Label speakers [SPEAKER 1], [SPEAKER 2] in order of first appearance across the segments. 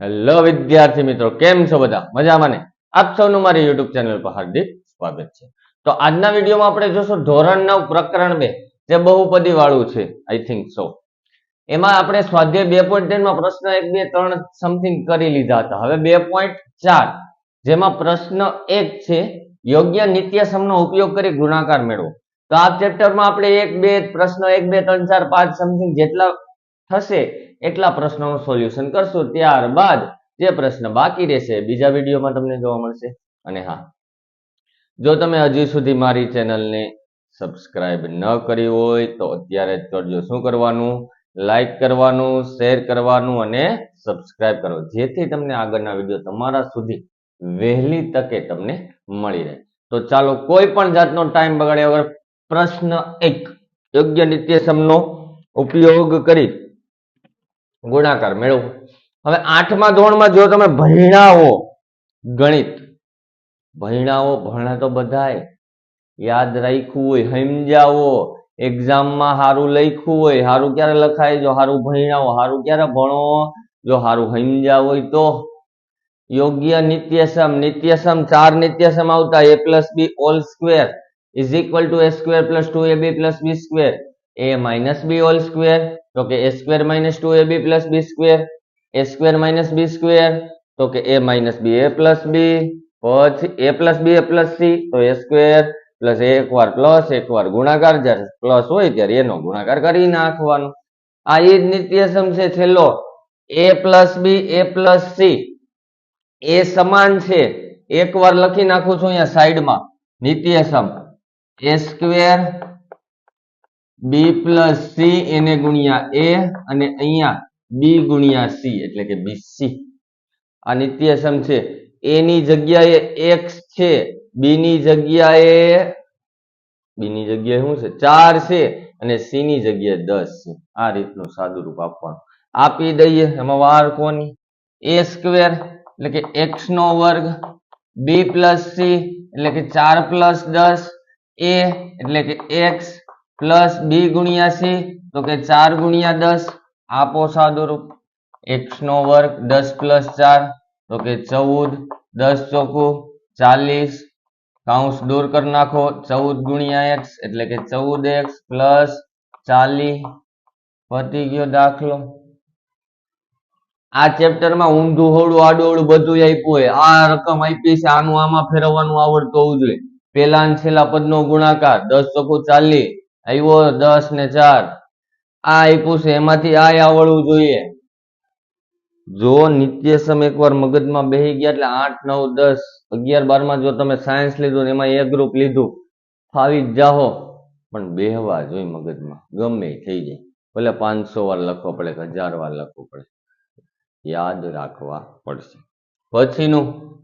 [SPEAKER 1] Hello વિદ્યાર્થી મિત્રો, કેમ છો બધા? મજામાં ને? આપ સૌનું મારી યુટ્યુબ ચેનલ પર હાર્દિક સ્વાગત છે. તો આજના વિડીયોમાં આપણે જોશું ધોરણ નવ, પ્રકરણ બે, જે બહુપદી વાળું છે આઈ થિંક સો એમાં આપણે સ્વાધ્યાય બે પોઈન્ટમાં પ્રશ્ન એક, બે, ત્રણ સમથિંગ કરી લીધા હતા. હવે બે પોઈન્ટ ચાર, જેમાં પ્રશ્ન એક છે, યોગ્ય નિત્યસમનો ઉપયોગ કરી ગુણાકાર મેળવો. તો આ ચેપ્ટરમાં આપણે એક, બે, પ્રશ્ન એક, બે, ત્રણ, ચાર, પાંચ સમથિંગ જેટલા થશે એટલા પ્રશ્નોનું સોલ્યુશન કરશું ત્યારબાદ જે પ્રશ્ન બાકી રહેશે, બીજા વિડીયોમાં તમને જોવા મળશે. અને હા, જો તમે હજી સુધી મારી ચેનલને સબસ્ક્રાઇબ ન કરી હોય, તો અત્યારે જ કરજો. શું કરવાનું? લાઈક કરવાનું શેર કરવાનું અને સબસ્ક્રાઇબ કરો. જેથી તમને આગળના વીડિયો તમારા સુધી વહેલી તકે તમને મળી રહે. તો ચાલો, કોઈ પણ જાતનો ટાઈમ બગાડ્યા વગર પ્રશ્ન એક યોગ્ય નિત્યસમનો ઉપયોગ કરી ગુણાકાર મેળવો. હવે આઠમા ધોરણમાં જો તમે ભણ્યા ગણિત ભણાવો ભણ્યા તો બધાય. યાદ રાખ્યું હોય, સમજાવો. એક્ઝામમાં સારું લખ્યું હોય સારું ક્યારે લખાય? જો સારું ભણાવો સારું ક્યારે ભણો? જો સારું સમજ્યા હોય તો. યોગ્ય નિત્યસમ નિત્યસમ, ચાર નિત્યસમ આવતા A plus B whole square is equal to A square plus two A B plus B square A minus B whole square તો કે A square minus two A B plus B square minus B square તો કે A minus B A plus B પછી A plus B A plus C તો A square plus એકવાર plus એક વાર ગુણાકાર, જ્યારે પ્લસ હોય ત્યારે એનો ગુણાકાર કરી નાખવાનો. આ એ જ નિત્યસમ છે છેલ્લો. A plus B A plus C એ સમાન છે. એકવાર લખી નાખું છું અહીંયા સાઈડમાં નિત્યસમ. A square B plus C એને ગુણ્યા એ અને અહીંયા બી ગુણ્યા સી એટલે કે બીસી આ નિત્યસમ છે. એની જગ્યાએ એક્સ છે બીની જગ્યાએ બી ની જગ્યાએ શું છે? ચાર છે અને સી ની જગ્યાએ દસ છે. આ રીતનું સાદું રૂપ આપવાનું. આપી દઈએ, એમાં વાર કોની? એ સ્ક્વેર એટલે કે એક્સ નો વર્ગ બી પ્લસ સી એટલે કે ચાર પ્લસ દસ એ એટલે કે એક્સ પ્લસ બી ગુણ્યા સી તો કે ચાર ગુણ્યા દસ, આપો સાદુરૂપ. એક્સ નો વર્ગ દસ પ્લસ ચાર, તો કે ચૌદ, દસ ચોખ્ખું ચાલીસ. કાઉન્સ દૂર કરી નાખો, ચૌદ ગુણ્યા એક્સ એટલે કે ચૌદ એક્સ પ્લસ ચાલીસ પતી ગયો દાખલો. આ ચેપ્ટરમાં ઊંધું હોડું આડોળું બધું આપ્યું હોય. આ રકમ આપી છે, આનું આમાં ફેરવવાનું આવડતું હોવું જોઈએ. પેલા છેલ્લા પદનો ગુણાકાર, દસ ચોખ્ખું ચાલીસ આવ્યો દસ ને ચાર. આ આપ્યું છે. એમાંથી આ આવડવું જોઈએ. જો નિત્ય સમ એકવાર મગજમાં બેહી ગયા એટલે આઠ, નવ, દસ, અગિયાર, બારમાં જો તમે સાયન્સ લીધું એમાં એ ગ્રુપ લીધું, ફાવી જ જાહો. પણ બેહવા જોઈ મગજમાં. ગમે થઈ જાય. ભલે પાંચસો વાર લખવો પડે કે હજાર વાર લખવું પડે. યાદ રાખવા પડશે. પછીનું.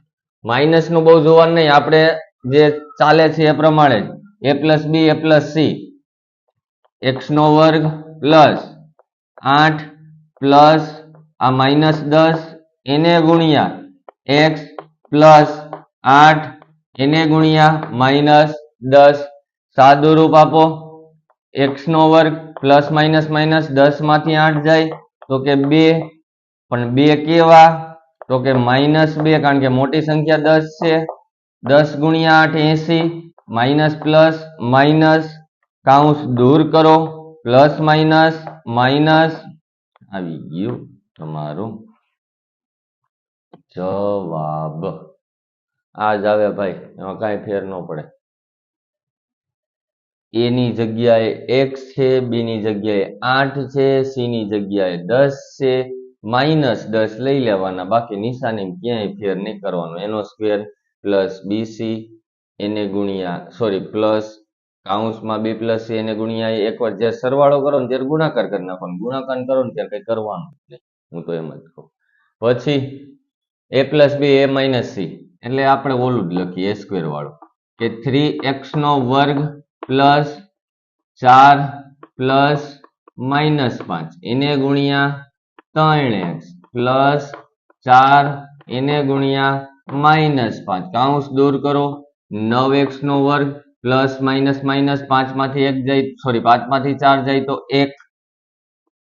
[SPEAKER 1] માઇનસનું બહુ જોવાનું નહીં. આપણે જે ચાલે છે એ પ્રમાણે A plus B A plus C X નો વર્ગ પ્લસ આઠ પ્લસ આ માઇનસ દસ, એને ગુણ્યા એક્સ પ્લસ આઠ, એને ગુણ્યા માઇનસ દસ. સાદુ રૂપ આપો. એક્સ નો વર્ગ પ્લસ માઇનસ માઇનસ દસમાંથી આઠ જાય, તો કે બે. પણ બે કેવા? તો કે માઇનસ બે, કારણ કે મોટી સંખ્યા દસ છે. દસ ગુણ્યા આઠ એસી, માઇનસ પ્લસ માઇનસ કાઉન્સ દૂર કરો, પ્લસ, માઇનસ માઇનસ. આવી ગયું તમારું જવાબ. આ જ આવે ભાઈ, એમાં કાંઈ ફેર ન પડે. એ ની જગ્યાએ એક્સ છે બી ની જગ્યાએ આઠ છે સી ની જગ્યાએ દસ છે. માઇનસ દસ લઈ લેવાના, બાકી નિશાની ક્યાંય ફેર નહીં કરવાનો. એનો સ્ક્વેર પ્લસ બીસી એને ગુણ્યા સોરી પ્લસ કાઉન્સમાં બી પ્લસ સી એને ગુણ્યા એ એકવાર જ્યારે સરવાળો કરો ને ત્યારે ગુણાકાર કરી નાખવાનો. ગુણાકાર કરો ને ત્યારે કંઈ કરવાનું હું તો એમ જ કહું. પછી a plus b a minus c એટલે આપણે ઓલું જ લખીએ એ સ્ક્વેર વાળું. કે થ્રી એક્સ નો વર્ગ પ્લસ ચાર પ્લસ માઇનસ પાંચ. એને ગુણ્યા ત્રણ એક્સ પ્લસ ચાર, એને ગુણ્યા માઇનસ પાંચ. કાઉન્સ દૂર કરો. નવ એક્સ નો વર્ગ પ્લસ, માઇનસ માઇનસ પાંચમાંથી એક જાય સોરી પાંચમાંથી ચાર જાય તો એક.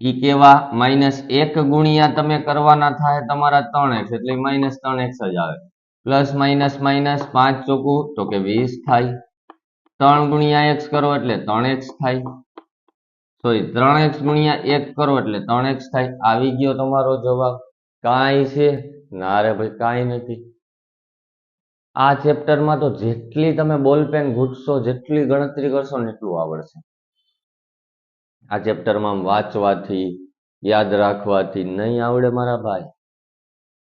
[SPEAKER 1] ઈ કેવા? માઇનસ એક ગુણ્યા તમે કરવાના થાય તમારા ત્રણ એક્સ, એટલે માઇનસ ત્રણ એક્સ જ આવે. પ્લસ, માઇનસ માઇનસ, પાંચ ચોકુ, તો કે વીસ થાય. ત્રણ ગુણ્યા એક્સ કરો એટલે ત્રણ એક્સ થાય. સોરી ત્રણ એક્સ ગુણ્યા એક કરો એટલે ત્રણ એક્સ થાય. આવી ગયો તમારો જવાબ. કાંઈ છે? ના રે ભાઈ, કાંઈ નથી. આ ચેપ્ટરમાં તો જેટલી તમે બોલપેન ઘૂંટશો, જેટલી ગણતરી કરશો ને એટલું આવડશે. આ ચેપ્ટરમાં વાંચવાથી, યાદ રાખવાથી નહીં આવડે મારા ભાઈ.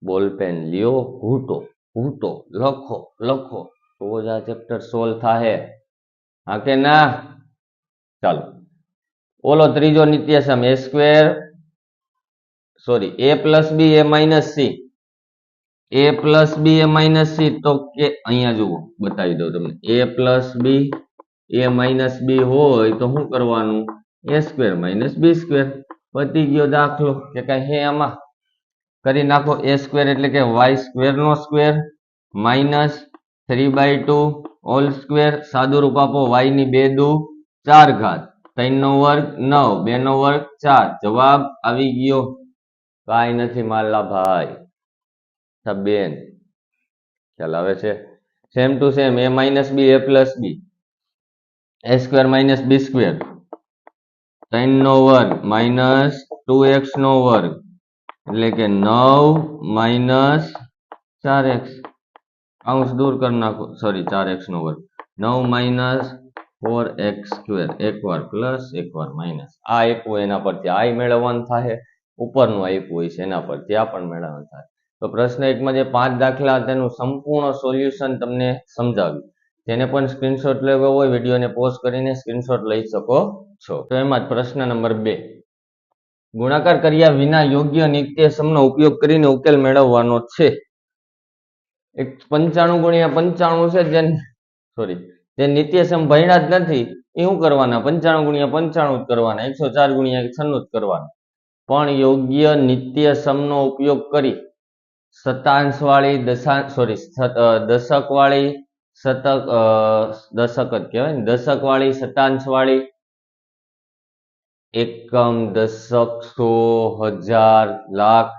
[SPEAKER 1] બોલપેન લ્યો, ઘૂંટો ઘૂંટો, લખો લખો. તો જ આ ચેપ્ટર સોલ્વ થાહે. હા કે ના? ચાલો. ઓલો ત્રીજો નિત્યસમ, a square, sorry, a plus b, a minus c. A plus b a minus c તો કે અહીંયા જુઓ, બતાવી દઉં તમને. એ પ્લસ બી એ માઇનસ બી હોય તો શું કરવાનું? A square minus b square પતી ગયો દાખલો. કે કઈ હે આમાં? કરી નાખો એ સ્ક્વેર એટલે કે y સ્ક્વેરનો square minus three by two whole square સાદું રૂપ આપો વાયની બે દુ, ચાર ઘાત. ત્રણનો વર્ગ નવ બે નો વર્ગ ચાર. જવાબ આવી ગયો. કાંઈ નથી મારલા ભાઈ. બેન ખ્યાલ આવે છે? Same to same a minus b a plus b a square minus b square ત્રણ નો વર્ગ માઇનસ ટુ એક્સ નો વર્ગ. એટલે કે નવ માઇનસ ચાર એક્સ અંશ દૂર કરી નાખો. સોરી ચાર એક્સ નો વર્ગ. નવ માઇનસ ફોર એક્સ સ્ક્વેર એક વાર પ્લસ એક વાર માઇનસ આ એકવું એના પરથી. આ મેળવવાનું થાય. ઉપરનું આપ્યું હોય છે એના પરથી. આ પણ મેળવવાનું થાય. તો પ્રશ્ન એકમાં જે પાંચ દાખલા તેનું સંપૂર્ણ સોલ્યુશન તમને સમજાવ્યું. જેને પણ સ્ક્રીનશોટ લેવો હોય, વિડીયોને પોઝ કરીને સ્ક્રીનશોટ લઈ શકો છો. તો એમાં જ પ્રશ્ન નંબર બે. ગુણાકાર કર્યા વિના યોગ્ય નિત્યસમનો ઉપયોગ કરીને ઉકેલ મેળવવાનો છે. એક પંચાણું ગુણ્યા પંચાણું છે જે સોરી જે નિત્યસમ ભણ્યા જ નથી, એ શું કરવાના? પંચાણું ગુણ્યા પંચાણું જ કરવાના. એકસો ચાર ગુણ્યા છન્નું જ કરવાના. પણ યોગ્ય નિત્યસમનો ઉપયોગ કરી શતાંશ વાળી દશા સોરી દશક વાળી શતક દશક જ કહેવાય ને. દશક વાળી શતાંશ વાળી એકમ દશક સો હજાર લાખ.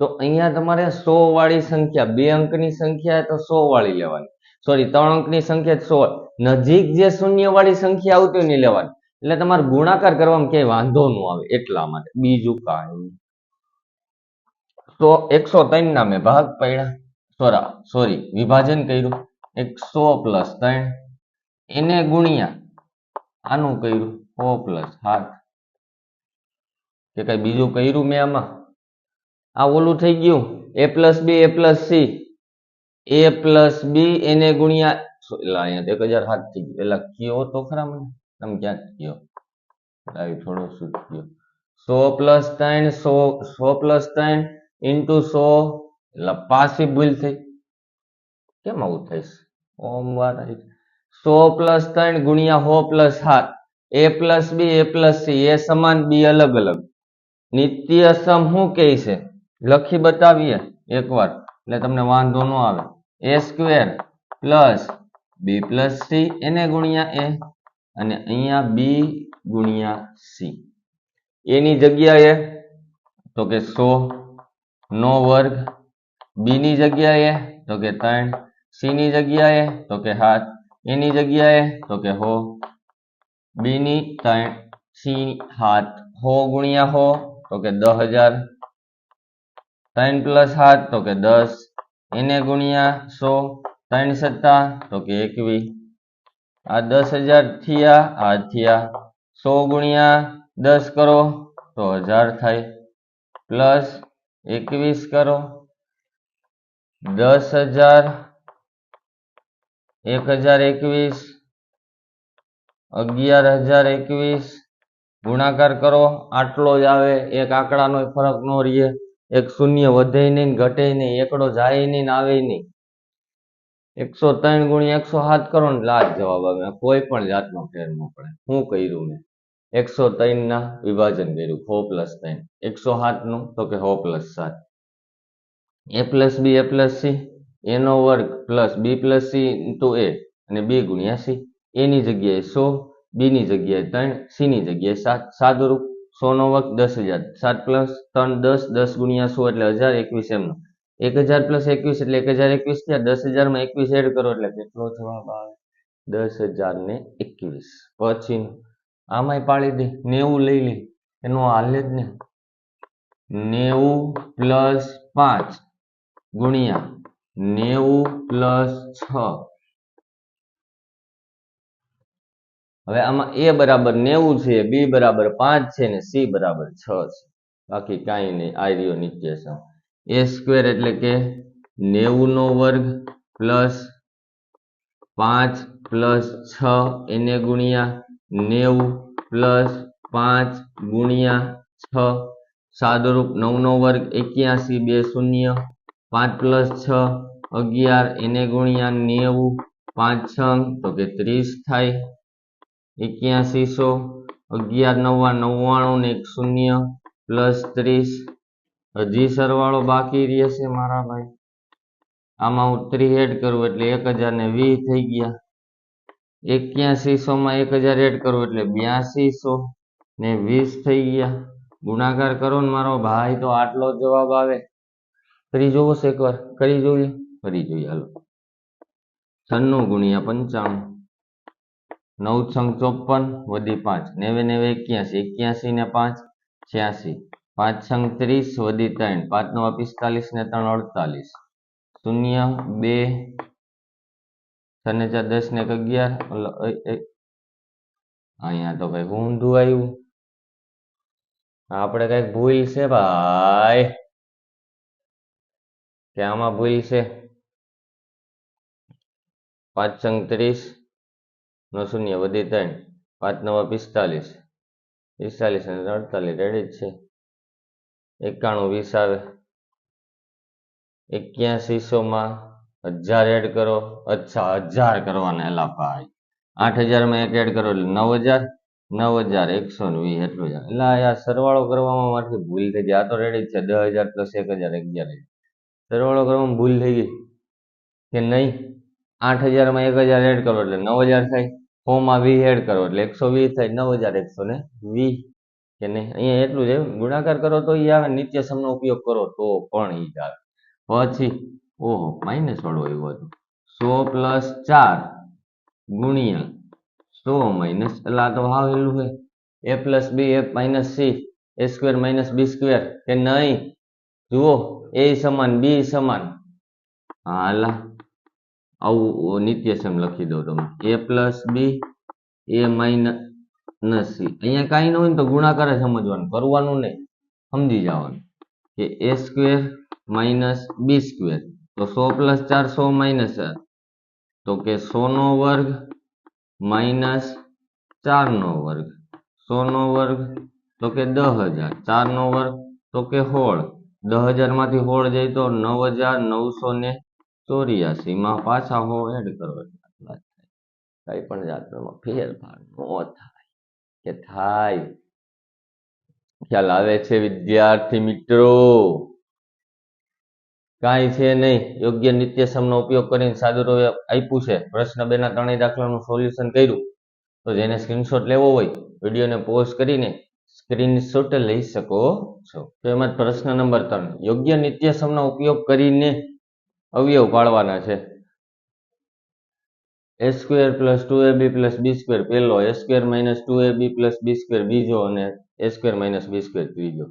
[SPEAKER 1] તો અહીંયા તમારે સો વાળી સંખ્યા, બે અંકની સંખ્યા તો સો વાળી લેવાની. સોરી ત્રણ અંકની સંખ્યા સો નજીક જે શૂન્ય વાળી સંખ્યા આવતી હોય ને લેવાની. એટલે તમારે ગુણાકાર કરવામાં ક્યાંય વાંધો ન આવે એટલા માટે. બીજું કાંઈ સો, એકસો ત્રણ ના મેં ભાગ પડ્યા. સોરા સોરી વિભાજન કર્યું. એકસો પ્લસ ત્રણ. એને ગુણ્યા. આનું કર્યું. સો પ્લસ સાત. કે કઈ બીજું કર્યું મેં આમાં? આ ઓલું થઈ ગયું. A plus b, a plus c. A plus b, એને ગુણ્યા. એટલે અહીંયા એક હજાર સાત થઈ ગયું. એટલે કયો તો ખરા મને? તમે ક્યાં કયો? આવી થોડો શું થયો સો પ્લસ ત્રણ, સો સો પ્લસ ત્રણ. ઇન્ટુ સો એટલે પાછી ભૂલ થઈ કેમ આવું થઈશ? ઓમ સો પ્લસ ત્રણ ગુણ્યા હો પ્લસ સાત a plus b a plus c a સમાન બી અલગ અલગ. નિત્ય સમ શું કહે છે? લખી બતાવીએ એકવાર, એટલે તમને વાંધો ન આવે. A square plus b plus c એને ગુણ્યા એ અને અહીંયા બી ગુણ્યા સી એની જગ્યાએ, તો કે સો નો વર્ગ બી ની જગ્યાએ તો કે ત્રણ સી ની જગ્યાએ તો કે સાત એની જગ્યાએ તો કે હો બી ની ત્રણ સી સાત હો ગુણ્યા હો તો કે દસ હજાર ત્રણ પ્લસ સાત તો કે દસ એને ગુણ્યા સો ત્રણ સત્તા તો કે એકવીસ આ દસ હજાર થયા આ થયા સો ગુણ્યા દસ કરો તો હજાર થાય પ્લસ એકવીસ કરો. દસ હજાર, એક હજાર એકવીસ, અગિયાર હજાર એકવીસ. ગુણાકાર કરો, આટલો જ આવે, એક આંકડાનો ફરક ન રહીએ. એક શૂન્ય વધે નહીં, ઘટે નહીં, એકડો જાય નહીં, આવે નહીં. એકસો ત્રણ ગુણ્યા એકસો સાત કરો ને લાજ જવાબ આવે. કોઈ પણ જાતનો ફેર ન પડે. શું કર્યું મેં. એકસો ત્રણ ના વિભાજન કર્યું હો પ્લસ ત્રણ. એકસો સાતનું, તો કે હો પ્લસ સાત. A plus b, a plus c એનો વર્ગ plus b plus c into a અને બી ગુણ્યા સી. એની જગ્યાએ સો, બી ની જગ્યાએ ત્રણ, સી ની જગ્યાએ સાત. સાદુરૂપ સો નો વર્ગ દસ હજાર. સાત પ્લસ ત્રણ દસ દસ ગુણ્યા સો એટલે હજાર એકવીસ એમનો. એક હજાર પ્લસ એકવીસ એટલે એક હજાર એકવીસ થયા. દસ હજારમાં એકવીસ એડ કરો એટલે કેટલો જવાબ આવે? દસ હજાર ને એકવીસ. પછી આમાંય પાડી દે. નેવું લઈ લે. એનો હાલે જ ને. નેવું પ્લસ પાંચ ગુણ્યા નેવું પ્લસ છ. હવે આમાં એ બરાબર નેવું છે, બી બરાબર પાંચ છે ને સી બરાબર છ છે. બાકી કાંઈ નહીં આર્યો નીચે છે. એ સ્ક્વેર એટલે કે નેવું નો વર્ગ પ્લસ પાંચ પ્લસ છ એને ગુણ્યા નેવું પ્લસ પાંચ ગુણ્યા છ સાદુરૂપ નવ નો વર્ગ એક્યાસી, બે શૂન્ય, પાંચ પ્લસ છ અગિયાર, એને ગુણ્યા નેવું, પાંચ છ તો કે ત્રીસ થાય. એક્યાસીસો અગિયાર, નવા નવ્વાણું ને એક શૂન્ય, પ્લસ ત્રીસ. હજી સરવાળો બાકી રહેશે મારા ભાઈ. આમાં હું ત્રી એડ કરું એટલે એક હજાર ને વીસ થઈ ગયા. એક્યાસીસો માં એક હજાર એડ કરો એટલે બ્યાસીસો ને વીસ થઈ ગયા. ગુણાકાર કરો ને મારો ભાઈ તો આટલો જવાબ આવે. કરી જોવો છે એકવાર. કરી જોઈએ. કરી જોઈએ. હાલો. છન્નું ગુણ્યા પંચાણું. નવ છંગ ચોપન વધી પાંચ. નેવે નેવે એક્યાસી એક્યાસી ને પાંચ છ્યાસી પાંચ છંગ ત્રીસ વધી ત્રણ. પાંચ નવા પિસ્તાલીસ ને ત્રણ અડતાલીસ. શૂન્ય, બે છ ને ચાર દસ ને એક અગિયાર. અહીંયા તો કંઈક ઊંધું આવ્યું આપણે કંઈક ભૂલ છે ભાઈ. કે આમાં ભૂલ છે? પાંચ છંગ ત્રીસ નો શૂન્ય, વધી ત્રણ, પાંચ નવા પિસ્તાલીસ. પિસ્તાલીસ અને અડતાલીસ, રેડી જ છે. એકાણું વીસ આવે. એક્યાસી માં હજાર એડ કરો, અચ્છા, હજાર કરવાના એલા ભાઈ. આઠ હજારમાં એક એડ કરો એટલે નવ હજાર નવ હજાર, એકસો ને વીસ, એટલું જાય એટલે આ સરવાળો કરવામાં મારથી ભૂલ થઈ ગઈ. આ તો રેડી છે, દસ હજાર પ્લસ એક હજાર, અગિયાર સરવાળો કરવામાં ભૂલ થઈ ગઈ. કે નહીં? આઠ હજારમાં એક હજાર એડ કરો, એટલે નવ હજાર થાય. ફોમાં વી એડ કરો, એટલે એકસો વીસ થાય, નવ હજાર એકસો ને વીસ. કે નહીં? અહીંયા એટલું જ ગુણાકાર કરો તો એ આવે નિત્ય સમનો ઉપયોગ કરો તો પણ જ આવે. પછી ઓહો માઇનસ વાળો આવ્યો હતો. સો પ્લસ ચાર ગુણ્યા સો માઇનસ એટલે આ તો હાવ હેલું છે. A plus b a minus c a square minus b square કે નહીં? જુઓ એ સમાન બી સમાન. હાલા આવું નિત્યસમ લખી દો તમે a plus b a minus c અહીંયા કાંઈ ન હોય ને તો ગુણાકાર સમજવાનું, કરવાનું નહીં. સમજી જવાનું કે a square minus b square તો સો પ્લસ ચાર સો માઇનસ ચાર તો કે સો નો વર્ગ માઇનસ ચાર નો વર્ગ. સો નો વર્ગ તો કે દહ હજાર. ચાર નો વર્ગ તો કે હોળ દહ હજારમાંથી સોળ જાય તો નવ હજાર નવસો ને ચોર્યાસી. માં પાછા હો એડ કરો કઈ પણ જાતનો ફેરફાર ન થાય. કે થાય. ખ્યાલ આવે છે વિદ્યાર્થી મિત્રો? કાંઈ છે નહીં. યોગ્ય નિત્યસમનો ઉપયોગ કરીને સાદુરોએ આપ્યું છે. પ્રશ્ન બેના ત્રણેય દાખલાનું સોલ્યુશન કર્યું. તો જેને સ્ક્રીનશોટ લેવો હોય, વિડીયોને પોઝ કરીને સ્ક્રીનશોટ લઈ શકો છો. તો એમાં પ્રશ્ન નંબર ત્રણ. યોગ્ય નિત્યસમનો ઉપયોગ કરીને અવયવ પાડવાના છે. A square plus two a b plus b square પહેલો a square minus two a b plus b square બીજો અને a square minus b square ત્રીજો.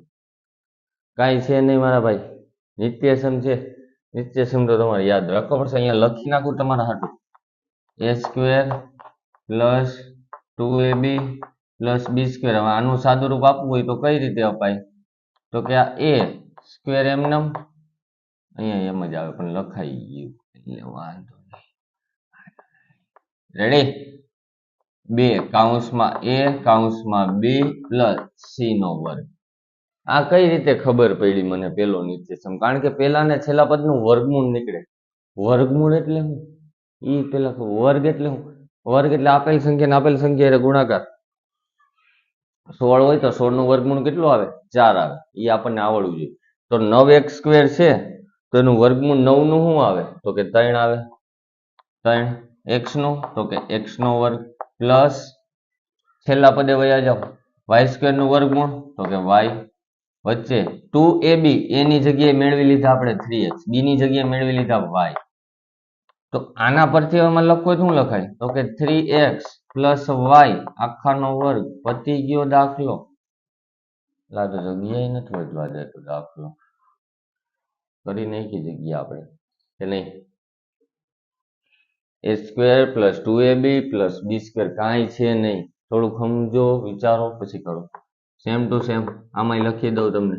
[SPEAKER 1] કાંઈ છે નહીં મારા ભાઈ? નિત્યસમ છે. નિત્યસમ તો તમારે યાદ રાખવો પડશે. અહીંયા લખી નાખું તમારા હાટું a square plus two a b plus b square હવે આનું સાદું રૂપ આપવું હોય તો કઈ રીતે અપાય? તો કે આ એ સ્ક્વેર એમનેમ. અહીંયા એમ જ આવે, પણ લખાઈ ગયું. એટલે વાંધો રેડી બે કાઉન્સમાં એ કાઉન્સમાં બી પ્લસ સી નો વર્ગ. આ કઈ રીતે ખબર પડી મને પેલો નિત્યસમ? કારણ કે પેલા ને છેલ્લા પદનું વર્ગમૂળ નીકળે. વર્ગમૂળ એટલે હું? ઈ પેલા. વર્ગ એટલે હું? વર્ગ એટલે આપેલ સંખ્યા ને આપેલ સંખ્યા એટલે ગુણાકાર. સોળ હોય તો સોળનું વર્ગમૂળ કેટલું આવે? ચાર આવે. એ આપણને આવડવું જોઈએ. તો નવ એક સ્ક્વેર છે, તો એનું વર્ગમૂળ નવનું શું આવે? તો કે ત્રણ આવે. ત્રણ એક્સ નો તો કે એક્સ નો વર્ગ પ્લસ છેલ્લા પદે વયા જાઓ. વાય સ્ક્વેરનું વર્ગમૂળ, તો કે વાય વચ્ચે ટુ એ બી જગ્યાએ મેળવી લીધા આપણે થ્રી એક્સ બી ની જગ્યાએ મેળવી લીધા વાય તો આના પરથી આમાં લખો શું લખાય? તો કે થ્રી એક્સ પ્લસ વાય વર્ગ પતી ગયો દાખલો. લાગે જગ્યાએ નથી વધવા દેતો દાખલો. કરી નાખી જગ્યા આપણે. કે નહીં? A square plus two a b plus b square કાંઈ છે નહીં. થોડુંક સમજો, વિચારો, પછી કરો. સેમ ટુ સેમ આમાં લખી દઉં તમને.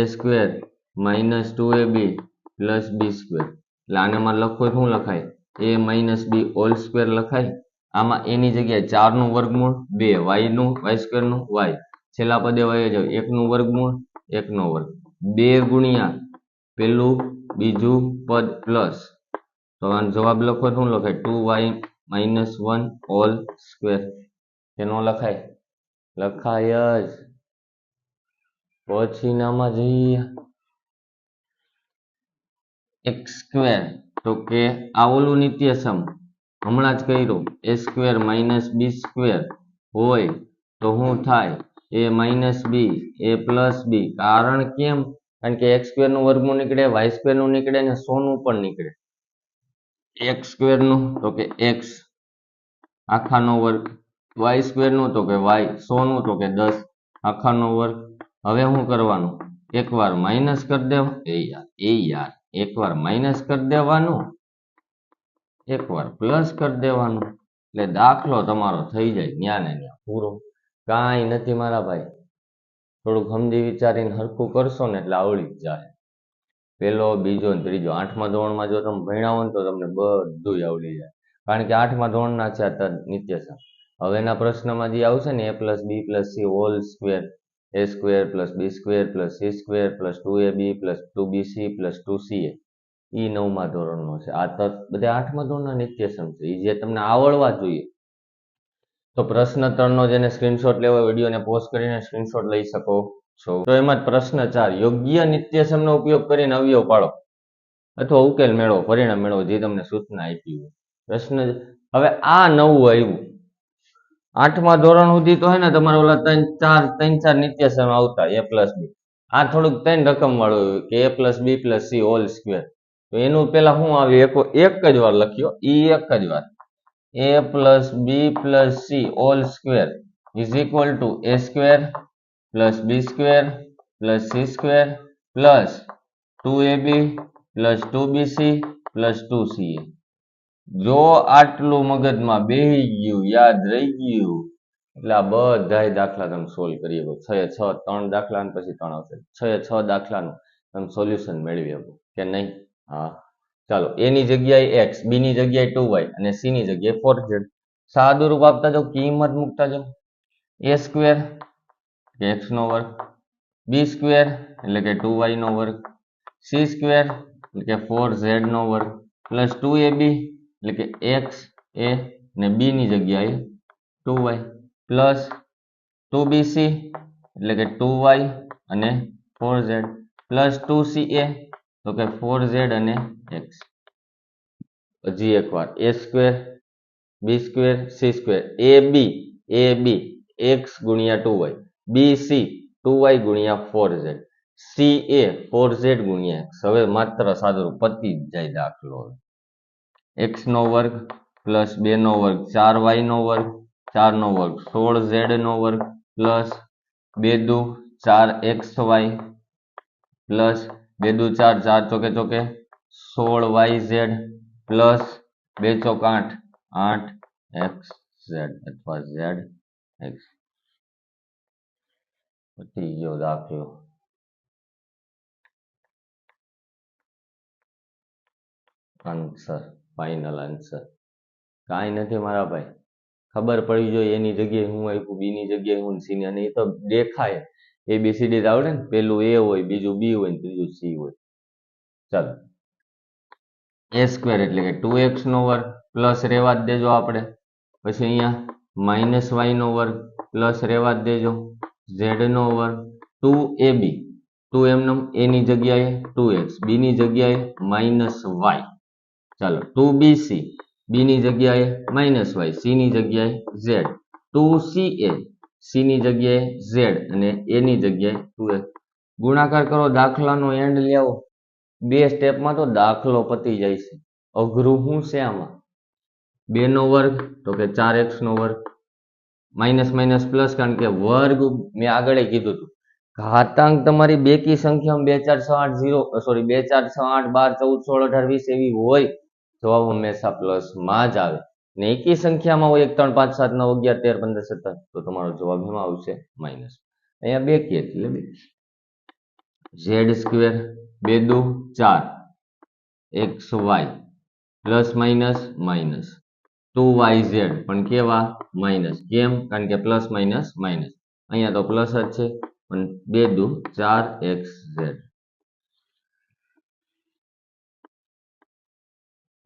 [SPEAKER 1] A square minus two a b plus b square એટલે આનામાં લખો શું લખાય? A minus b whole square લખાય. આમાં એની જગ્યાએ ચારનું વર્ગમૂળ, બે વાયનું વાય સ્ક્વેરનું વાય છેલ્લા પદે વાય જાવ એકનું વર્ગમૂળ એકનો વર્ગ. બે ગુણ્યા પેલું બીજું પદ પ્લસ તો જવાબ લખો શું લખાય? Two y minus one whole square એનો લખાય? લખાય જ. પછીનામાં જઈએ. એક્સ સ્ક્વેર તો કે આ ઓલું નિત્યસમ. હમણાં જ કર્યું. A square minus b square હોય તો શું થાય? એ માઇનસ બી એ પ્લસ બી કારણ કેમ? કારણ કે એક્સ સ્ક્વેરનું વર્ગમૂળ નીકળે વાય સ્ક્વેરનું નીકળે ને સોનું પણ નીકળે. એક્સ સ્ક્વેરનું, તો કે એક્સ આખાનો વર્ગ. વાય સ્ક્વેરનું, તો કે વાય સોનું, તો કે દસ. આખાનો વર્ગ. હવે શું કરવાનું? એકવાર માઇનસ કરી દેવ. એ યાર એ યાર. એકવાર માઇનસ કરી દેવાનું. એકવાર પ્લસ કરી દેવાનું. એટલે દાખલો તમારો થઈ જાય ન્યા ને પૂરો. કાંઈ નથી મારા ભાઈ. થોડુંક સમજી વિચારીને હરખું કરશો ને એટલે આવડી જ જાય. પેલો, બીજો ને ત્રીજો. આઠમા ધોરણમાં જો તમે ભણ્યા હોય તો તમને બધું આવડી જાય. કારણ કે આઠમા ધોરણના છે તદ નિત્યસમ હવેના પ્રશ્નમાં જે આવશે ને a plus b plus c whole square a square plus b square plus c square plus two a b plus two b c plus two c a એ નવમા ધોરણનો છે. આ તો બધા આઠમા ધોરણના નિત્યસમ છે. એ જે તમને આવડવા જોઈએ. તો પ્રશ્ન ત્રણનો જેને સ્ક્રીનશોટ લેવો વિડીયોને પોસ્ટ કરીને સ્ક્રીનશોટ લઈ શકો છો. તો એમાં જ પ્રશ્ન ચાર, યોગ્ય નિત્યસમનો ઉપયોગ કરીને અવયવ પાડો અથવા ઉકેલ મેળવો, પરિણામ મેળવો, જે તમને સૂચના આપી હોય. પ્રશ્ન હવે આ નવું આવ્યું. આઠમા ધોરણ સુધી તો હે ને તમારે ઓલા ત્રણ ચાર ત્રણ ચાર નિત્યસમ આવતા એ પ્લસ બી આ થોડુંક ત્રણ રકમ વાળું કે a plus b plus c whole square તો એનું પેલા શું આવ્યું એક એક જ વાર લખ્યો, ઈ એક જ વાર. A plus b plus c whole square is equal to a square plus b square plus c square plus two a b plus two b c plus two c જો આટલું મગજમાં બેહી ગયું, યાદ રહી ગયું, એટલે આ બધા દાખલા તમે સોલ્વ કરી શકો. છ છ, ત્રણ દાખલા પછી ત્રણ આવશે. છ છ દાખલાનું તમે સોલ્યુશન મેળવી શકો. કે નહીં? હા. ચાલો એની જગ્યાએ એક્સ બી ની જગ્યાએ ટુ વાય અને સી ની જગ્યાએ ફોર ઝેડ સાદું રૂપ આપતા જાઓ, કિંમત મૂકતા જાઓ. એ સ્ક્વેર એક્સ નો વર્ગ. બી સ્ક્વેર એટલે કે ટુ વાય નો વર્ગ. સી સ્ક્વેર એટલે કે ફોર ઝેડ નો વર્ગ. પ્લસ ટુ એ બી એટલે કે એક્સ એ ને બી ની જગ્યાએ two y plus two b c એટલે કે ટુ વાય અને four z plus two c a તો કે ફોર ઝેડ અને એક્સ. હજી એકવાર. A square, b square, c square. A b a b, x ગુણ્યા two y. B two y ગુણ્યા four z. C a four z ગુણ્યા x. હવે માત્ર સાદું પતી જાય દાખલો. એક્સ નો વર્ગ પ્લસ બે નો વર્ગ ચાર વાય નો વર્ગ ચાર નો વર્ગ સોળ ઝેડ નો વર્ગ પ્લસ બે દુ ચાર એક્સ વાય પ્લસ બે દુ ચાર ચાર ચોકે ચોકે સોળ વાય ઝેડ પ્લસ બે ચોક આઠ આઠ એક્સ ઝેડ અથવા ઝેડ એક્સ પતી ગયો દાખલો આન્સર ફાઇનલ આન્સર કાંઈ નથી મારા ભાઈ. ખબર પડી જોઈએ એની જગ્યાએ હું આપ્યું બી ની જગ્યાએ હું સી અને એ તો દેખાય. એ બી સી ડી આવડે ને. પેલું એ હોય, બીજું બી હોય ને ત્રીજું સી હોય. ચાલો. એ સ્ક્વેર એટલે કે ટુ એક્સ નો વર્ગ પ્લસ રેવા જ દેજો આપણે. પછી અહીંયા માઇનસ વાય નો વર્ગ પ્લસ રેવા જ દેજો. ઝેડ નો વર્ગ ટુ એ બી ટુ એમનો એની જગ્યાએ ટુ એક્સ બીની જગ્યાએ માઇનસ વાય ચાલો ટુ બી સી બી ની જગ્યાએ માઇનસ વાય સી ની જગ્યાએ z two c a c ની જગ્યાએ ઝેડ અને એની જગ્યાએ ટુ એ ગુણાકાર કરો દાખલાનો એન્ડ લઈ આવો બે સ્ટેપમાં તો દાખલો પતી જાય છે. અઘરું શું છે આમાં? બે નો વર્ગ, તો કે ચાર એક્સ નો વર્ગ. માઇનસ માઇનસ પ્લસ કારણ કે વર્ગ મેં આગળ કીધું હતું. ઘાતાંક તમારી બેકી સંખ્યામાં બે ચાર છ આઠ ઝીરો સોરી બે ચાર છ આઠ બાર ચૌદ સોળ અઢાર વીસ એવી હોય જવાબ હંમેશા પ્લસમાં જ આવે. ને એકી સંખ્યામાં હોય એક, ત્રણ, પાંચ, સાત, નવ, અગિયાર, તેર, પંદર, સત્તર, તો તમારો જવાબ એમાં આવશે માઇનસ અહીંયા બે કે એટલે બે ઝેડ સ્ક્વેર બે દુ ચાર. X y plus minus minus two y z પણ કેવા? માઇનસ કેમ? કારણ કે પ્લસ માઇનસ માઇનસ અહીંયા તો પ્લસ જ છે, પણ બે દુ ચાર એક્સ ઝેડ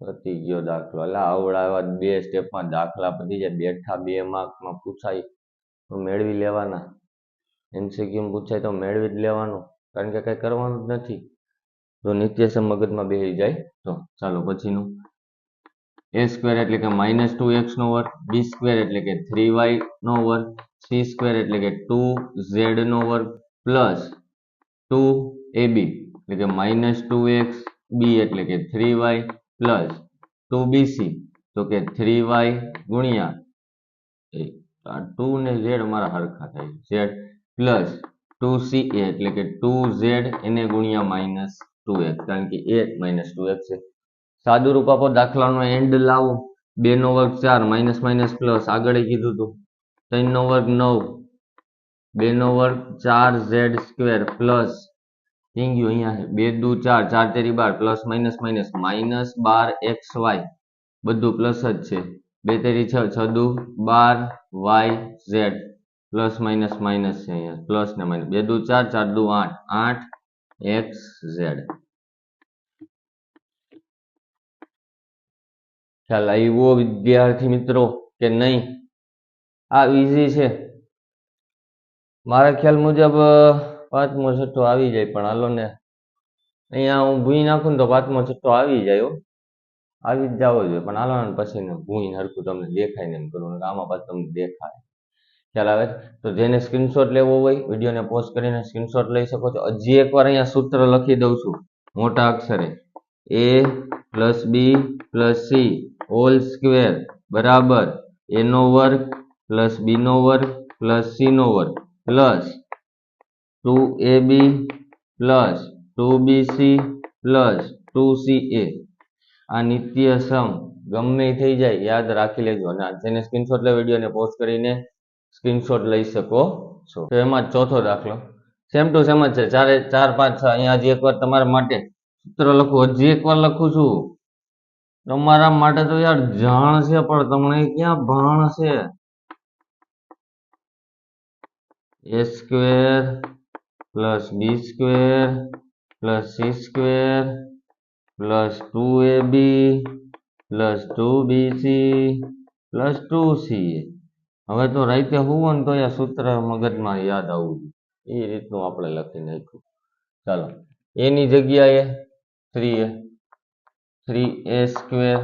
[SPEAKER 1] પતી ગયો દાખલો. એટલે આવડા એવા બે સ્ટેપમાં દાખલા પતી જાય. બેઠા બે માર્કમાં પૂછાય તો મેળવી લેવાના. એમસીક્યુમ પૂછાય તો મેળવી જ લેવાનું. કારણ કે કંઈ કરવાનું જ નથી. જો નિત્યસમ મગજમાં બેસી જાય તો ચાલો પછીનું. એ સ્ક્વેર એટલે કે માઇનસ ટુ એક્સ નો વર્ગ બી સ્ક્વેર એટલે કે થ્રી વાય નો વર્ગ સી સ્ક્વેર એટલે કે ટુ ઝેડ નો વર્ગ પ્લસ ટુ એ બી એટલે કે માઇનસ ટુ એક્સ બી એટલે કે three y plus two b c, તો કે થ્રી વાય ગુણ્યા ટુ ને ઝેડ મારા હરખા થાય. Z plus two c a, એટલે કે ટુ ઝેડ એને ગુણ્યા માઇનસ ટુ એક્સ, કારણ કે એ માઇનસ ટુ એક્સ છે. સાદું રૂપ આપો દાખલાનો એન્ડ લાવો. બે નો વર્ગ ચાર, માઇનસ માઇનસ પ્લસ, આગળ કીધું હતું ત્રણ નો વર્ગ નવ, બે નો વર્ગ ચાર ઝેડ સ્ક્વેર, પ્લસ થઈ ગયું અહીંયા બે દુ ચાર ચાર તેરી બાર, પ્લસ માઇનસ માઇનસ માઇનસ બાર એક્સ વાય. બધું પ્લસ જ છે. બે તેરી છ છ દુ બાર y z. Plus minus minus છે અહીંયા. પ્લસ ને માઇનસ. બે દુ ચાર ચાર દુ આઠ. આઠ એક્સ ઝેડ. ખ્યાલ આવ્યો વિદ્યાર્થી મિત્રો કે નહીં? આ ઈઝી છે. મારા ખ્યાલ મુજબ પાંચમો છઠ્ઠો આવી જાય, પણ હાલો ને. અહીંયા હું ભૂઈ નાખું ને તો પાંચમો છઠ્ઠો આવી જાય આવી જ જવો જોઈએ, પણ હાલો ને પછી ભૂઈ હરખું તમને દેખાય ને એમ કરું આમાં પાછું તમને દેખાય. ખ્યાલ આવે તો જેને સ્ક્રીનશોટ લેવો હોય, વિડીયોને પોસ્ટ કરીને સ્ક્રીનશોટ લઈ શકો છો. હજી એકવાર અહીંયા સૂત્ર લખી દઉં છું, મોટા અક્ષરે. A plus b plus c whole square બરાબર. એનો વર્ગ પ્લસ બીનો વર્ગ પ્લસ સીનો વર્ગ plus two a b plus two b c two c a. આ નિત્ય સમ ગમે થઈ જાય, યાદ રાખી લેજો. અને જેને સ્ક્રીનશોટ લે વિડીયોને પોસ્ટ કરીને સ્ક્રીનશોટ લઈ શકો છો. તો એમાં ચોથો દાખલો. સેમ ટુ સેમ જ છે. ચારે, ચાર, પાંચ, છ, અહીંયા હજી એકવાર તમારા માટે સૂત્ર લખું. હજી એકવાર લખું છું. તમારા માટે તો યાર જાણ છે, પણ તમને ક્યાં ભાણ છે? A square plus b square plus c square plus two a b plus two b c plus two c હવે તો રાતે હુવો ને તો આ સૂત્ર મગજમાં યાદ આવવું જોઈએ. એ રીતનું આપણે લખી નાખ્યું. ચાલો. એની જગ્યાએ three a three a square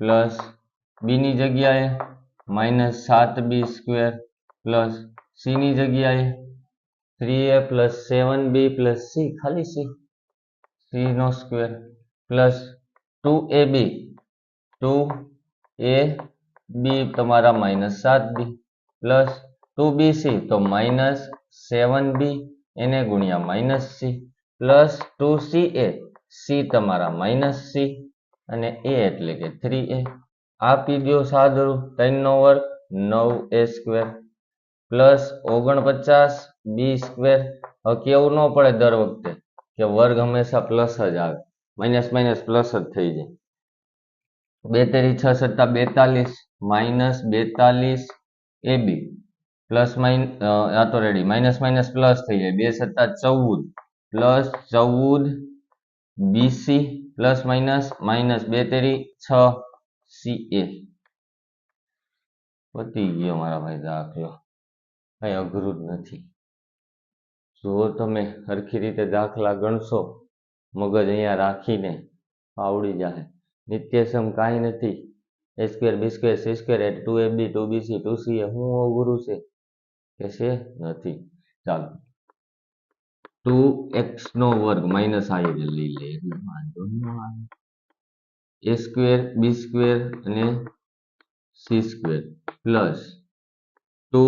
[SPEAKER 1] plus બીની જગ્યાએ માઇનસ સાત બી સ્ક્વેર પ્લસ સીની જગ્યાએ three a plus seven b plus c ખાલી c c no square plus two a b two a b તમારા માઇનસ સાત b plus two b c તો minus seven b એને ગુણ્યા minus c plus two c a c તમારા minus c અને એ એટલે કે થ્રી એ આપી દો સાદું ત્રણનો વર્ગ નવ એ સ્ક્વેર પ્લસ ઓગણપચાસ બી સ્ક્વેર હવે કેવું ન પડે દર વખતે કે વર્ગ હંમેશા પ્લસ જ આવે. માઇનસ માઇનસ પ્લસ જ થઈ જાય. બે તેરી છ સત્તા બેતાલીસ માઇનસ બેતાલીસ એ બી પ્લસ માઇન આ તો રેડી માઇનસ માઇનસ પ્લસ થઈ જાય. બે સત્તા ચૌદ. પ્લસ ચૌદ બીસી પ્લસ માઇનસ માઇનસ બે તેરી છ સી એ પતી ગયો મારા ભાઈ દાખલો. કઈ અઘરું જ નથી. જો તમે સરખી રીતે દાખલા ગણશો, મગજ અહીંયા રાખીને આવડી જાય નિત્યસમ કાંઈ નથી. A square b square c square at two a b two b c two c a હું અઘરું છે? કે છે? નથી. ચાલો. ટુ એક્સ નો વર્ગ માઇનસ આ લઈ લે. વાંધો ન આવે. એ સ્ક્વેર બી સ્ક્વેર અને c square plus two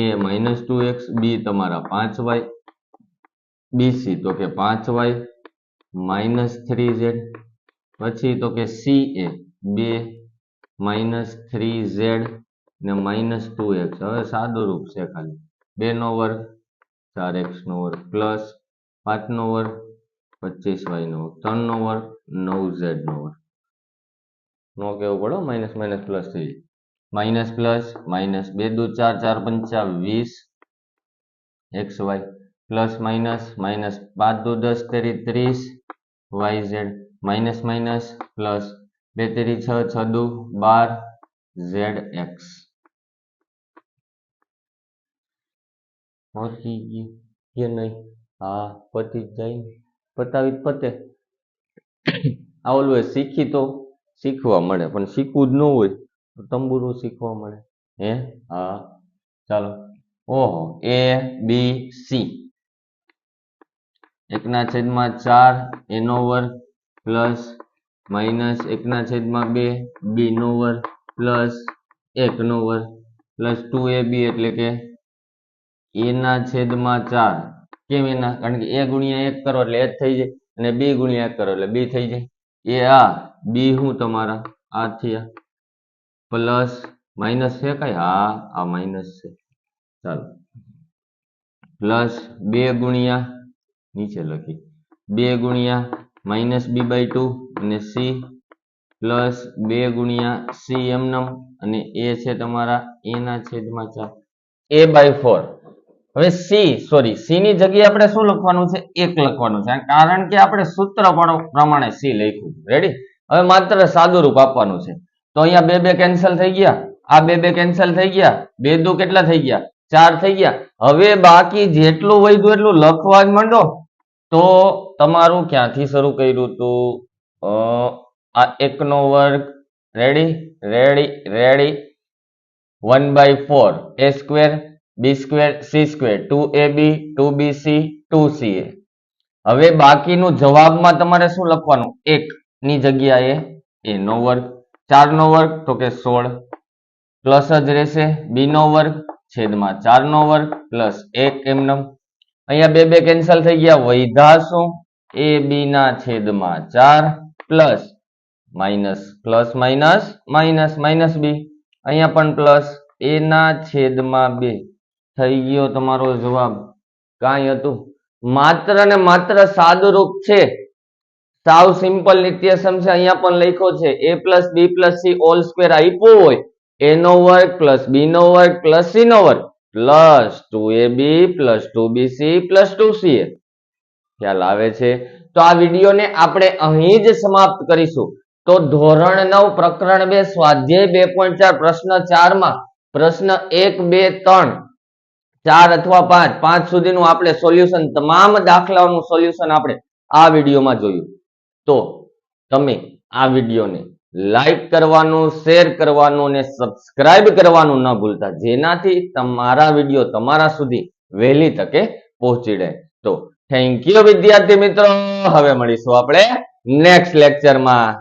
[SPEAKER 1] a minus two x, b તમારા પાંચ વાય બીસી તો કે પાંચ વાય માઇનસ થ્રી ઝેડ, પછી તો કે સી એ, બે માઇનસ થ્રી ઝેડ ને માઇનસ ટુ એક્સ. હવે સાદું રૂપ છે ખાલી. બે નો વર્ગ, ચાર એક્સ નો વર્ગ પ્લસ પાંચ નો વર્ગ, પચીસ વાય નો વર્ગ. ત્રણ નો વર્ગ, નવ ઝેડ નો વર્ગ. નો કેવું પડો માઇનસ માઇનસ પ્લસ થઈ માઇનસ પ્લસ, માઇનસ બે દુ ચાર ચાર પંચા વીસ x y plus, minus minus પાંચ દુ દસ, તેરી ત્રીસ, y z. Minus minus, plus બે, તેરી છ છ દુ બાર, ઝેડ, એક્સ. પહોંચી ગયું કે નહીં? હા, પતી જાય પતાવી પતે. આ ઓલું શીખી તો શીખવા મળે, પણ શીખવું જ ન હોય. તંબુરું શીખવા મળે. હે? હા. ચાલો. ઓહો. A, b, c. એકના છેદમાં ચાર, એનો વર્ગ પ્લસ માઇનસ એકના છેદમાં બે બી નો વર્ગ પ્લસ એક નો વર્ગ પ્લસ ટુ એ, બી એટલે કે એના છેદમાં ચાર. કેમ એના? કારણ કે એ ગુણ્યા એક કરો એટલે એ થઈ જાય અને બી ગુણ્યા એક કરો એટલે બી થઈ જાય. એ આ. બી હું તમારા? આ થયા. પ્લસ માઇનસ છે કઈ? હા, આ માઇનસ છે. ચાલો. પ્લસ બે ગુણ્યા, નીચે લખી. બે ગુણ્યા માઇનસ બી બાય ટુ અને સી પ્લસ બે ગુણ્યા સી એમનમ અને એ છે તમારા એ ના છેદમાં ચાર. A by four. હવે સી, સોરી, સી ની જગ્યાએ આપણે શું લખવાનું છે? એક લખવાનું છે. કારણ કે આપણે સૂત્ર પ્રમાણે સી લખ્યું. રેડી હવે માત્ર સાદું રૂપ આપવાનું છે. તો અહીંયા બે બે કેન્સલ થઈ ગયા. આ બે બે કેન્સલ થઈ ગયા. બે દુ કેટલા થઈ ગયા? ચાર થઈ ગયા. હવે બાકી જેટલું વધ્યું એટલું લખવા જ માંડો. તો તમારું ક્યાંથી શરૂ કર્યું હતું આ એકનો વર્ગ. Ready ready ready one by four a square b square c square two a b two b c two c a હવે બાકીનું જવાબમાં તમારે શું લખવાનું? એક. ની જગ્યાએ એનો વર્ગ. ચાર નો વર્ગ તો કે સોળ. પ્લસ જ રહેશે બી નો વર્ગ છેદમાં ચાર નો વર્ગ પ્લસ એક એમનમ અહીંયા બે બે કેન્સલ થઈ ગયા. વૈધા શું? એ બી ના છેદમાં ચાર plus minus plus minus minus minus b. અહીંયા પણ પ્લસ એ ના છેદમાં બે. થઈ ગયો તમારો જવાબ. કાંઈ હતું? માત્ર ને માત્ર સાદુરૂપ છે. સાવ સિમ્પલ નિત્યસમ છે, અહીંયા પણ લખ્યો છે a plus b plus c whole square આપ્યો હોય એ નો વર્ગ પ્લસ બી નો વર્ગ પ્લસ સી નો વર્ગ plus two a b plus two b c plus two c a ખ્યાલ આવે છે? તો આ વિડીયોને આપણે અહીં જ સમાપ્ત કરીશું. તો ધોરણ નવ પ્રકરણ બે, સ્વાધ્યાય બે પોઈન્ટ ચાર, પ્રશ્ન ચારમાં પ્રશ્ન એક, બે, ત્રણ, ચાર અથવા પાંચ પાંચ સુધીનું આપણે સોલ્યુશન તમામ દાખલાઓનું સોલ્યુશન આપણે આ વિડીયોમાં જોયું. તો તમે આ વિડીયોને લાઈક કરવાનું શેર કરવાનું અને સબસ્ક્રાઇબ કરવાનું ન ભૂલતા. જેનાથી તમારા વીડિયો તમારા સુધી વહેલી તકે પહોંચી રહે. તો થેન્ક યુ વિદ્યાર્થી મિત્રો. હવે મળીશું આપણે નેક્સ્ટ લેક્ચરમાં